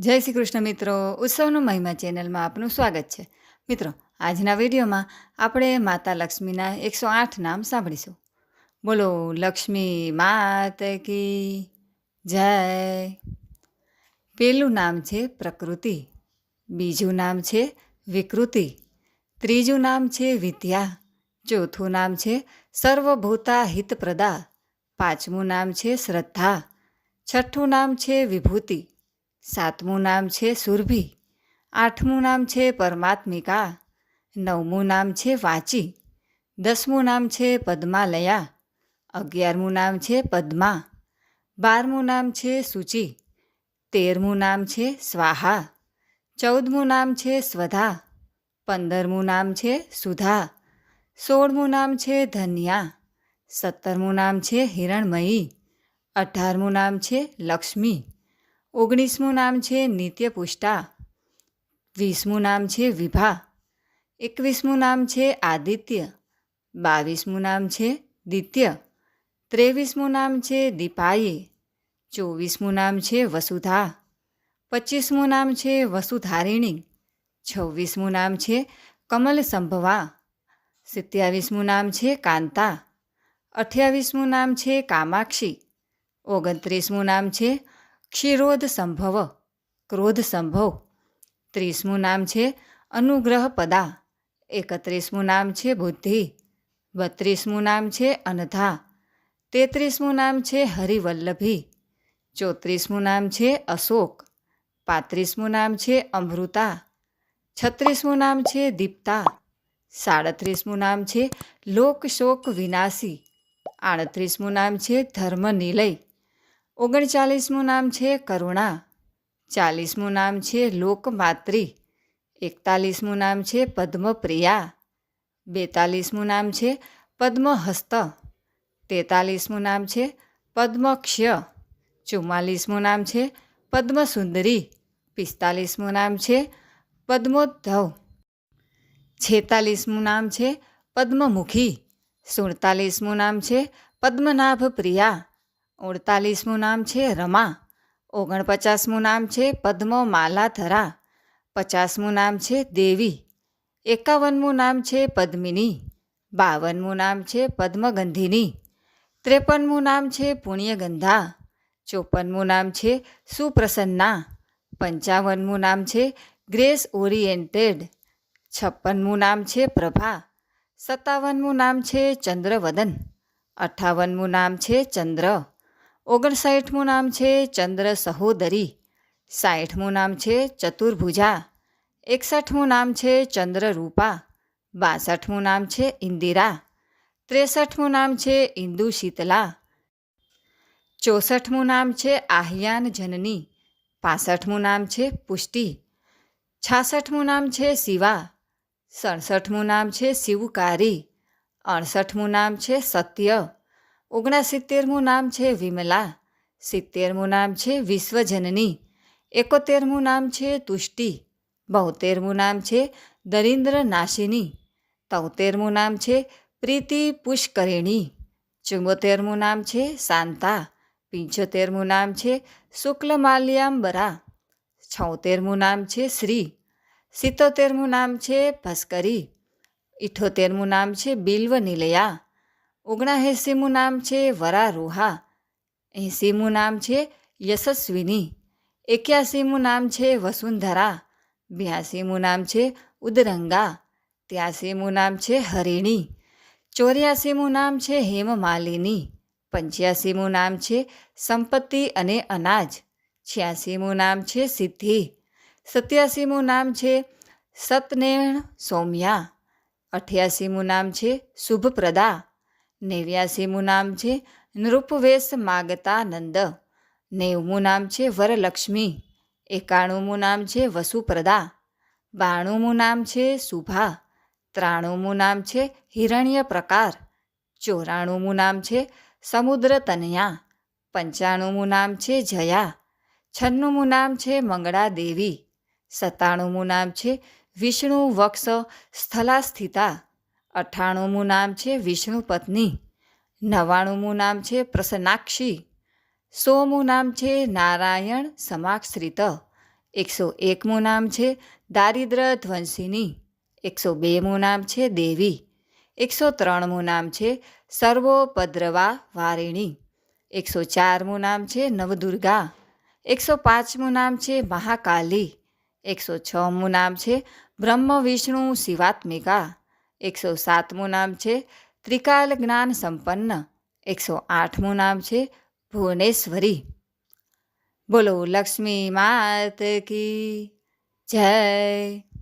જય શ્રી કૃષ્ણ મિત્રો. ઉત્સવનો મહિમા ચેનલમાં આપનું સ્વાગત છે. મિત્રો, આજના વિડીયોમાં આપણે માતા લક્ષ્મીના એકસો આઠ નામ સાંભળીશું. બોલો, લક્ષ્મી માત કી જય. પેલું નામ છે પ્રકૃતિ, બીજું નામ છે વિકૃતિ, ત્રીજું નામ છે વિદ્યા, ચોથું નામ છે સર્વભૂતા હિતપ્રદા, પાંચમું નામ છે શ્રદ્ધા, છઠ્ઠું નામ છે વિભૂતિ સાતમું નામ છે સુરભી આઠમું નામ છે પરમાત્મિકા નવમું નામ છે વાંચી દસમું નામ છે પદ્માલયા અગિયારમું નામ છે પદ્મા બારમું નામ છે સૂચિ તેરમું નામ છે સ્વાહા ચૌદમું નામ છે સ્વધા પંદરમું નામ છે સુધા સોળમું નામ છે ધન્યા સત્તરમું નામ છે હિરણમયી અઢારમું નામ છે લક્ષ્મી ઓગણીસમું નામ છે નિત્યપુષ્ટા વીસમું નામ છે વિભા એકવીસમું નામ છે આદિત્ય બાવીસમું નામ છે દિત્ય ત્રેવીસમું નામ છે દીપાયે ચોવીસમું નામ છે વસુધા પચીસમું નામ છે વસુધારિણી છવ્વીસમું નામ છે કમલ સંભવા સિત્યાવીસમું નામ છે કાંતા અઠ્યાવીસમું નામ છે કામાક્ષી ઓગણત્રીસમું નામ છે ક્ષીરોદ સંભવ ક્રોધ સંભવ ત્રીસમું નામ છે અનુગ્રહ પદા એકત્રીસમું નામ છે બુદ્ધિ. બત્રીસમું નામ છે અનધા. તેત્રીસમું નામ છે હરિવલ્લભી. ચોત્રીસમું નામ છે અશોક. પાંત્રીસમું નામ છે અમૃતા. છત્રીસમું નામ છે દીપ્તા. સાડત્રીસમું નામ છે લોકશોક વિનાશી આડત્રીસમું નામ છે ધર્મ નિલય ઓગણચાલીસમું નામ છે કરુણા, ચાલીસમું નામ છે લોકમાત્રી, એકતાલીસમું નામ છે પદ્મપ્રિયા, બેતાલીસમું નામ છે પદ્મહસ્ત, તેતાલીસમું નામ છે પદ્મક્ષય, ચુમ્માલીસમું નામ છે પદ્મસુંદરી, પિસ્તાલીસમું નામ છે પદ્મોદ્ધવ, છેતાલીસમું નામ છે પદ્મમુખી, સુડતાલીસમું નામ છે પદ્મનાભ પ્રિયા અડતાલીસમું નામ છે રમા ઓગણપચાસમું નામ છે પદ્મમાલાધરા પચાસમું નામ છે દેવી એકાવનમું નામ છે પદ્મિની બાવનમું નામ છે પદ્મગંધિની ત્રેપનમું નામ છે પુણ્યગંધા ચોપનમું નામ છે સુપ્રસન્ના પંચાવનમું નામ છે ગ્રેસ ઓરિએન્ટેડ છપ્પનમું નામ છે પ્રભા સત્તાવનમું નામ છે ચંદ્રવદન અઠ્ઠાવનમું નામ છે ચંદ્ર ઓગણસાઠમું નામ છે ચંદ્ર સહોદરી સાઠમું નામ છે ચતુર્ભુજા એકસઠમું નામ છે ચંદ્રરૂપા બાસઠમું નામ છે ઇન્દિરા ત્રેસઠમું નામ છે ઇન્દુ શીતલા ચોસઠમું નામ છે આહ્યાન જનની પાસઠમું નામ છે પુષ્ટિ છાસઠમું નામ છે શિવા સડસઠમું નામ છે શિવકારી અડસઠમું નામ છે સત્ય ઓગણસિત્તેરમું નામ છે વિમલા સિત્તેરમું નામ છે વિશ્વજનની એકોતેરમું નામ છે તુષ્ટિ બોતેરમું નામ છે દરિન્દ્ર નાશિની તોતેરમું નામ છે પ્રીતિ પુષ્કરિણી ચુંબોતેરમું નામ છે શાંતા પંચોતેરમું નામ છે શુક્લમાલ્યાંબરા છોતેરમું નામ છે શ્રી સિત્તોતેરમું નામ છે ભસ્કરી ઇઠોતેરમું નામ છે બિલ્વ નિલયા ઓગણાએંસીમું નામ છે વરા રોહા એંસીમું નામ છે યશસ્વિની એક્યાસીમું નામ છે વસુંધરા બ્યાસીમું નામ છે ઉદરંગા ત્યાસીમું નામ છે હરિણી ચોર્યાસીમું નામ છે હેમમાલિની પંચ્યાસીમું નામ છે સંપત્તિ અને અનાજ છ્યાસીમું નામ છે સિદ્ધિ સત્યાસીમું નામ છે સતનેણ સૌમ્યા અઠ્યાસીમું નામ છે શુભપ્રદા નેવ્યાસીમું નામ છે નૃપવેશ માગતાનંદ નેવમું નામ છે વરલક્ષ્મી. એકાણુંમું નામ છે વસુપ્રદા. બાણુંમું નામ છે શુભા ત્રાણુંમું નામ છે હિરણ્ય પ્રકાર ચોરાણુંમું નામ છે સમુદ્ર તનયા પંચાણુંમું નામ છે જયા. છન્નુંમું નામ છે મંગળા દેવી સત્તાણુંમું નામ છે વિષ્ણુ વક્ષ સ્થલા સ્થિતા અઠ્ઠાણુંમું નામ છે વિષ્ણુ પત્ની, નવ્વાણુંમું નામ છે પ્રસન્નાક્ષી, સોમું નામ છે નારાયણ સમાક્ષરિત, એકસો એકમું નામ છે દારિદ્ર ધ્વંસિની, એકસો બેમું નામ છે દેવી, એકસો ત્રણમું નામ છે સર્વોપદ્રવા વારિણી, એકસો ચારમું નામ છે નવદુર્ગા, એકસો પાંચમું નામ છે મહાકાલી, એકસો છમું નામ છે બ્રહ્મ વિષ્ણુ શિવાત્મિકા એકસો સાતમું નામ છે. ત્રિકાલ જ્ઞાન સંપન્ન, એકસો આઠમું નામ છે. ભુવનેશ્વરી. બોલો, લક્ષ્મી માત કી જય.